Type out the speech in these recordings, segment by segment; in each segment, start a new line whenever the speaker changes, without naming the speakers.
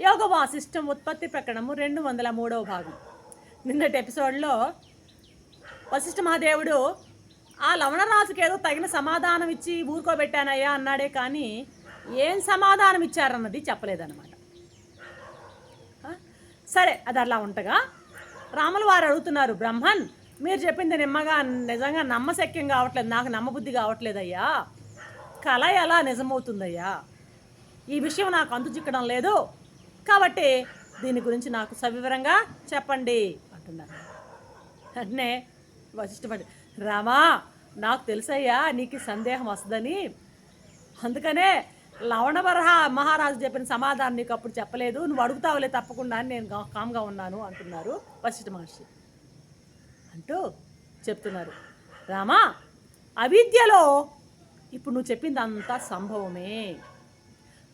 యోగ వాసిష్టం ఉత్పత్తి ప్రకరణము రెండు వందల మూడవ భాగం. నిన్నటి ఎపిసోడ్లో వశిష్ఠ మహాదేవుడు ఆ లవణరాజుకి ఏదో తగిన సమాధానం ఇచ్చి ఊరుకోబెట్టానయ్యా అన్నాడే కానీ ఏం సమాధానం ఇచ్చారన్నది చెప్పలేదన్నమాట. సరే అది అలా ఉంటగా రాములు వారు అడుగుతున్నారు బ్రహ్మన్ మీరు చెప్పింది నిమ్మగా నిజంగా నమ్మశక్యం కావట్లేదు నాకు నమ్మబుద్ధి కావట్లేదయ్యా. కళ ఎలా నిజమవుతుందయ్యా? ఈ విషయం నాకు అంతు చిక్కడం లేదు. కాబట్టి దీని గురించి నాకు సవివరంగా చెప్పండి అంటున్నారు. అంటే వశిష్ఠపడి రామా నాకు తెలుసయ్యా నీకు సందేహం వస్తుందని. అందుకనే లవణవరహ మహారాజు చెప్పిన సమాధానం నీకు అప్పుడు చెప్పలేదు. నువ్వు అడుగుతావులే తప్పకుండా అని నేను కామ్గా ఉన్నాను అంటున్నారు వశిష్ఠ మహర్షి. అంటూ చెప్తున్నారు. రామా అవిద్యలో ఇప్పుడు నువ్వు చెప్పింది అంతా సంభవమే.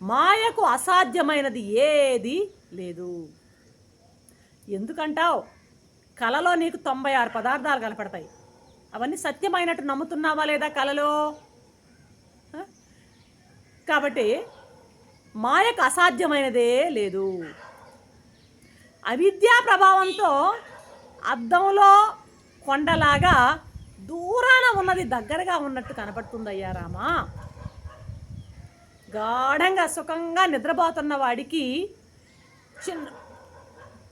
మాయకు అసాధ్యమైనది ఏది లేదు. ఎందుకంటావు? కలలో నీకు తొంభై ఆరు పదార్థాలు కనపడతాయి. అవన్నీ సత్యమైనట్టు నమ్ముతున్నావా లేదా కలలో? కాబట్టి మాయకు అసాధ్యమైనదే లేదు. అవిద్యా ప్రభావంతో అద్దంలో కొండలాగా దూరాన ఉన్నది దగ్గరగా ఉన్నట్టు కనపడుతుందయ్యా రామా. గాఢంగా సుఖంగా నిద్రపోతున్న వాడికి చిన్న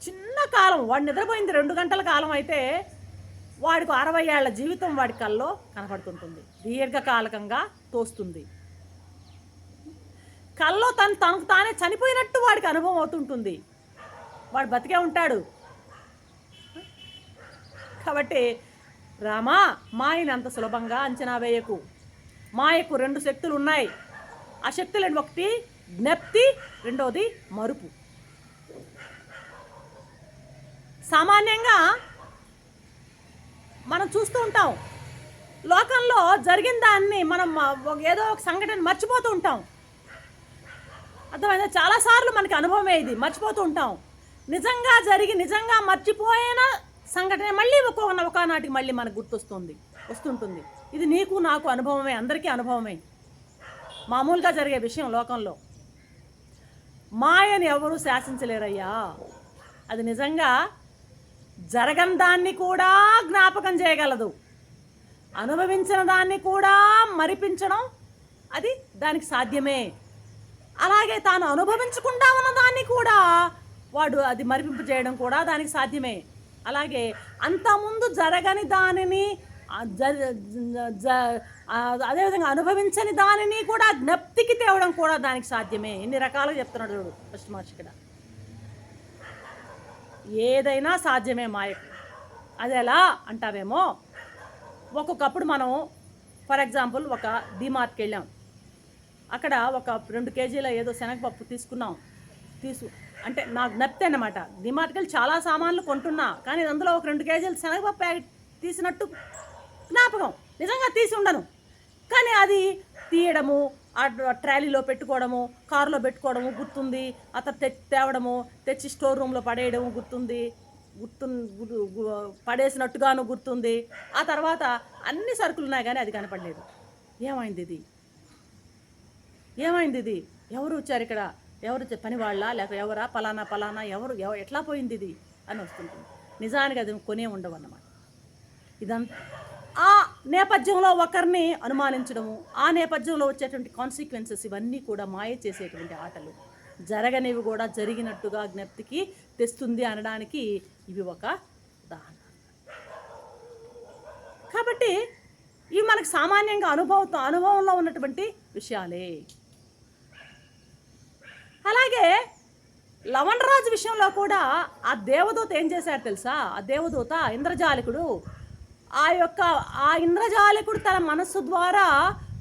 చిన్న కాలం వాడు నిద్రపోయింది రెండు గంటల కాలం అయితే వాడికి అరవై ఏళ్ళ జీవితం వాడి కల్లో కనపడుతుంటుంది. దీర్ఘకాలకంగా తోస్తుంది. కల్లో తను తనకు తానే చనిపోయినట్టు వాడికి అనుభవం అవుతుంటుంది. వాడు బతికే ఉంటాడు. కాబట్టి రామా మాయని అంత సులభంగా అంచనా వేయకు. మాయకు రెండు శక్తులు ఉన్నాయి ఆ శక్తులు ఒకటి జ్ఞప్తి రెండవది మరుపు. సామాన్యంగా మనం చూస్తూ ఉంటాం. లోకంలో జరిగిన దాన్ని మనం ఒక- ఏదో ఒక సంఘటన మర్చిపోతూ ఉంటాం. అర్థమైందా? చాలాసార్లు మనకి అనుభవమే ఇది మర్చిపోతూ ఉంటాం. నిజంగా జరిగి నిజంగా మర్చిపోయిన సంఘటన మళ్ళీ ఒక ఒకనాటికి మళ్ళీ మనకు గుర్తొస్తుంది వస్తుంటుంది. ఇది నీకు నాకు అనుభవమే అందరికీ అనుభవమే. మామూలుగా జరిగే విషయం లోకంలో. మాయని ఎవరూ శాసించలేరయ్యా. అది నిజంగా జరగని దాన్ని కూడా జ్ఞాపకం చేయగలదు. అనుభవించిన దాన్ని కూడా మరిపించడం అది దానికి సాధ్యమే. అలాగే తాను అనుభవించకుండా ఉన్న దాన్ని కూడా వాడు అది మరిపింపు చేయడం కూడా దానికి సాధ్యమే. అలాగే అంతకుముందు జరగని దానిని అదేవిధంగా అనుభవించని దానిని కూడా జ్ఞప్తికి తేవడం కూడా దానికి సాధ్యమే. ఎన్ని రకాలుగా చెప్తున్నాడు చూడు ఫస్ట్ మహర్షి ఇక్కడ. ఏదైనా సాధ్యమే మాయకు. అది ఎలా అంటావేమో ఒక్కొక్కప్పుడు మనం ఫర్ ఎగ్జాంపుల్ ఒక డిమార్ట్కి వెళ్ళాం. అక్కడ ఒక రెండు కేజీల ఏదో శనగపప్పు తీసుకున్నాం. తీసు అంటే నాకు జ్ఞప్తి అన్నమాట. డిమార్ట్కి వెళ్ళి చాలా సామాన్లు కొంటున్నా కానీ అందులో ఒక రెండు కేజీలు శనగపప్పు ప్యాకెట్ తీసినట్టు జ్ఞాపకం. నిజంగా తీసి ఉండను. కానీ అది తీయడము ఆ ట్రాలీలో పెట్టుకోవడము కారులో పెట్టుకోవడము గుర్తుంది. అతను తె తేవడము తెచ్చి స్టోర్ రూమ్లో పడేయడము గుర్తుంది. గుర్తు పడేసినట్టుగాను గుర్తుంది. ఆ తర్వాత అన్ని సరుకులు ఉన్నాయి కానీ అది కనపడలేదు. ఏమైంది ఇది? ఏమైంది ఇది? ఎవరు వచ్చారు ఇక్కడ? ఎవరు పని వాళ్ళ లేక ఎవరా? పలానా పలానా? ఎవరు? ఎట్లా పోయింది ఇది? అని వస్తుంటుంది. నిజానికి అది కొనే ఉండవు అన్నమాట. ఇదంతా నేపథ్యంలో ఒకరిని అనుమానించడము ఆ నేపథ్యంలో వచ్చేటువంటి కాన్సిక్వెన్సెస్ ఇవన్నీ కూడా మాయ చేసేటువంటి ఆటలు. జరగనివి కూడా జరిగినట్టుగా జ్ఞప్తికి తెస్తుంది అనడానికి ఇవి ఒక ఉదాహరణ. కాబట్టి ఇవి మనకు సామాన్యంగా అనుభవంతో అనుభవంలో ఉన్నటువంటి విషయాలే. అలాగే లవణరాజు విషయంలో కూడా ఆ దేవదూత ఏం చేశాడు తెలుసా? ఆ దేవదూత ఇంద్రజాలికుడు ఆ యొక్క ఆ ఇంద్రజాలికుడు తన మనస్సు ద్వారా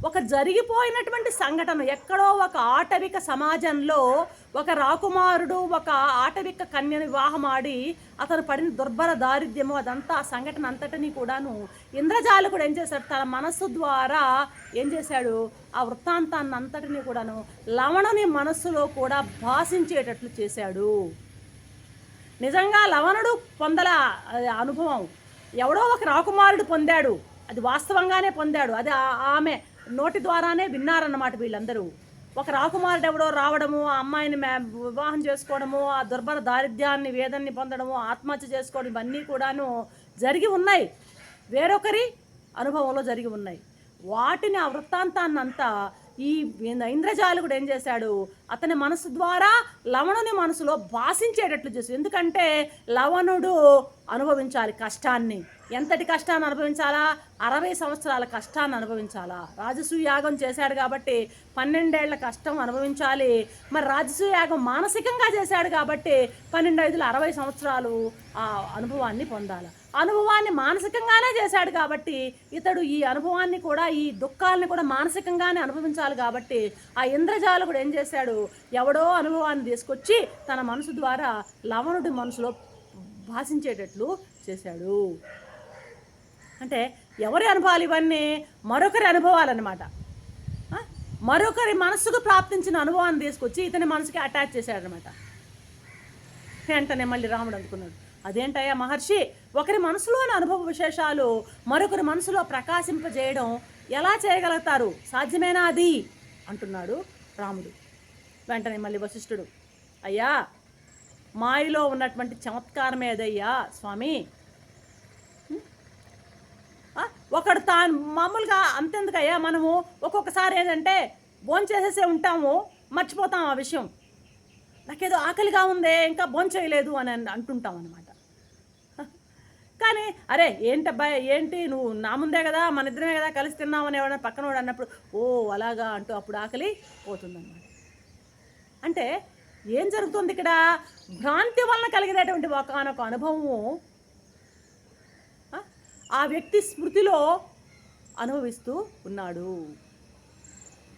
ఒక జరిగిపోయినటువంటి సంఘటన. ఎక్కడో ఒక ఆటవిక సమాజంలో ఒక రాకుమారుడు ఒక ఆటవిక కన్యను వివాహమాడి అతను పడిన దుర్భర దారిద్ర్యము అదంతా ఆ సంఘటన అంతటిని కూడాను ఇంద్రజాలకుడు ఏం చేశాడు? తన మనస్సు ద్వారా ఏం చేశాడు? ఆ వృత్తాంతాన్ని అంతటిని కూడాను లవణుని మనస్సులో కూడా భాషించేటట్లు చేశాడు. నిజంగా లవణుడు పొందల అనుభవం. ఎవడో ఒక రాకుమారుడు పొందాడు. అది వాస్తవంగానే పొందాడు. అది ఆమె నోటి ద్వారానే విన్నారన్నమాట వీళ్ళందరూ. ఒక రాకుమారుడు ఎవడో రావడము ఆ అమ్మాయిని మే వివాహం చేసుకోవడము ఆ దుర్భర దారిద్ర్యాన్ని వేదన్ని పొందడము ఆత్మహత్య చేసుకోవడం ఇవన్నీ కూడాను జరిగి ఉన్నాయి. వేరొకరి అనుభవంలో జరిగి ఉన్నాయి. వాటిని ఆ వృత్తాంతాన్నంతా ఈ ఇంద్రజాలకుడు ఏం చేశాడు? అతని మనసు ద్వారా లవణుని మనసులో భాషించేటట్లు చేశాడు. ఎందుకంటే లవణుడు అనుభవించాలి కష్టాన్ని. ఎంతటి కష్టాన్ని అనుభవించాలా? అరవై సంవత్సరాల కష్టాన్ని అనుభవించాలా? రాజసూయాగం చేశాడు కాబట్టి పన్నెండేళ్ళ కష్టం అనుభవించాలి. మరి రాజసూయాగం మానసికంగా చేశాడు కాబట్టి పన్నెండు ఐదుల అరవై సంవత్సరాలు ఆ అనుభవాన్ని పొందాలి. అనుభవాన్ని మానసికంగానే చేశాడు కాబట్టి ఇతడు ఈ అనుభవాన్ని కూడా ఈ దుఃఖాలని కూడా మానసికంగానే అనుభవించాలి కాబట్టి ఆ ఇంద్రజాలకుడు ఏం చేశాడు? ఎవడో అనుభవాన్ని తీసుకొచ్చి తన మనసు ద్వారా లవణుడి మనసులో భాషించేటట్లు చేశాడు. అంటే ఎవరి అనుభవాలు ఇవన్నీ మరొకరి అనుభవాలన్నమాట. మరొకరి మనసుకు ప్రాప్తించిన అనుభవాన్ని తీసుకొచ్చి ఇతని మనసుకి అటాచ్ చేశాడనమాట వెంటనే మళ్ళీ రాముడు అనుకున్నాడు అదేంటయ్యా మహర్షి ఒకరి మనసులోని అనుభవ విశేషాలు మరొకరి మనసులో ప్రకాశింపజేయడం ఎలా చేయగలుగుతారు? సాధ్యమేనా అది? అంటున్నాడు రాముడు. వెంటనే మళ్ళీ వశిష్ఠుడు అయ్యా మాయలో ఉన్నటువంటి చమత్కారం ఏదయ్యా స్వామి? ఒకడు తాను మామూలుగా అంతెందుకయ్యా? మనము ఒక్కొక్కసారి ఏంటంటే భోంచేసేసే ఉంటాము మర్చిపోతాం ఆ విషయం. నాకేదో ఆకలిగా ఉందే ఇంకా భోంచేయలేదు అని అంటుంటాం అనమాట కానీ అరే ఏంటబ్బా ఏంటి? నువ్వు నా ముందే కదా మన ఇద్దరమే కదా కలిసి తిన్నామని ఎవరైనా పక్కన వాడు అన్నప్పుడు ఓ అలాగా అంటూ అప్పుడు ఆకలి పోతుందన్నమాట. అంటే ఏం జరుగుతుంది ఇక్కడ? భ్రాంతి వలన కలిగినటువంటి ఒకనొక అనుభవము ఆ వ్యక్తి స్మృతిలో అనుభవిస్తూ ఉన్నాడు.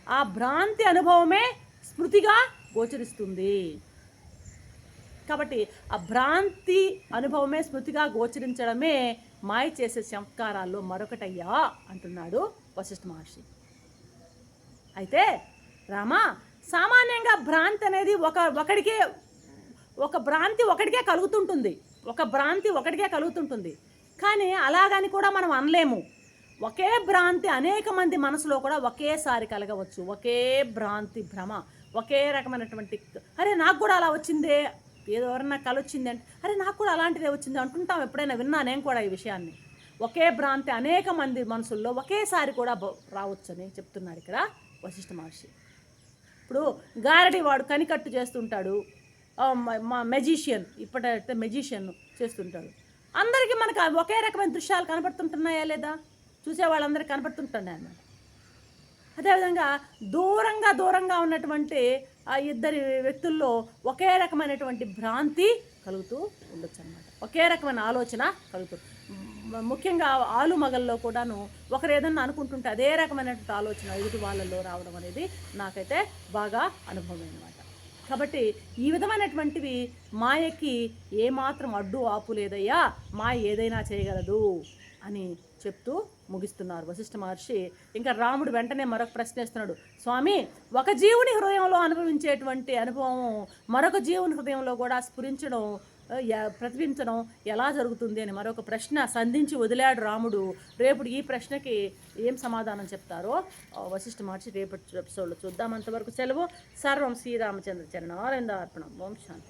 ఆ భ్రాంతి అనుభవమే స్మృతిగా గోచరిస్తుంది. కాబట్టి ఆ భ్రాంతి అనుభవమే స్మృతిగా గోచరించడమే మాయ చేసే సంస్కారాల్లో మరొకటయ్యా అంటున్నాడు వశిష్ఠ మహర్షి. అయితే రామా సామాన్యంగా భ్రాంతి అనేది ఒక ఒకడికే ఒక భ్రాంతి ఒకటికే కలుగుతుంటుంది. ఒక భ్రాంతి ఒకటికే కలుగుతుంటుంది. కానీ అలాగని కూడా మనం అనలేము. ఒకే భ్రాంతి అనేక మంది మనసులో కూడా ఒకేసారి కలగవచ్చు. ఒకే భ్రాంతి భ్రమ ఒకే రకమైనటువంటి అరే నాకు కూడా అలా వచ్చిందే ఏదో ఎవరన్నా కల వచ్చింది అంటే అరే నాకు కూడా అలాంటిదే వచ్చింది అంటుంటాం ఎప్పుడైనా విన్నా నేను కూడా ఈ విషయాన్ని. ఒకే భ్రాంతి అనేక మంది మనసుల్లో ఒకేసారి కూడా రావచ్చని చెప్తున్నాడు ఇక్కడ వశిష్ఠ మహర్షి. ఇప్పుడు గారడి వాడు కనికట్టు చేస్తుంటాడు. మెజీషియన్ ఇప్పటైతే మెజిషియన్ చేస్తుంటాడు. అందరికీ మనకు ఒకే రకమైన దృశ్యాలు కనపడుతుంటున్నాయా లేదా? చూసే వాళ్ళందరికీ కనపడుతుంటున్నాయి అన్నమాట. అదేవిధంగా దూరంగా దూరంగా ఉన్నటువంటి ఆ ఇద్దరి వ్యక్తుల్లో ఒకే రకమైనటువంటి భ్రాంతి కలుగుతూ ఉండొచ్చు అనమాట ఒకే రకమైన ఆలోచన కలుగుతూ. ముఖ్యంగా ఆలు మగల్లో కూడాను ఒకరు ఏదన్నా అనుకుంటుంటే అదే రకమైనటువంటి ఆలోచన ఎదుటి వాళ్ళల్లో రావడం అనేది నాకైతే బాగా అనుభవం అనమాట కాబట్టి ఈ విధమైనటువంటివి మాయకి ఏమాత్రం అడ్డు ఆపు లేదయ్యా మాయ ఏదైనా చేయగలదు అని చెప్తూ ముగిస్తున్నారు వశిష్ఠ మహర్షి. ఇంకా రాముడు వెంటనే మరొక ప్రశ్న వేస్తున్నాడు. స్వామి ఒక జీవుని హృదయంలో అనుభవించేటువంటి అనుభవం మరొక జీవుని హృదయంలో కూడా స్ఫురించడం ప్రతిబింబించడం ఎలా జరుగుతుంది అని మరొక ప్రశ్న సంధించి వదిలాడు రాముడు. రేపు ఈ ప్రశ్నకి ఏం సమాధానం చెప్తారో వశిష్ఠ మహర్షి రేపటి ఎపిసోడ్లో చూద్దాం. అంతవరకు సెలవు. సర్వం శ్రీరామచంద్ర చరణారంద అర్పణం. ఓం శాంతి.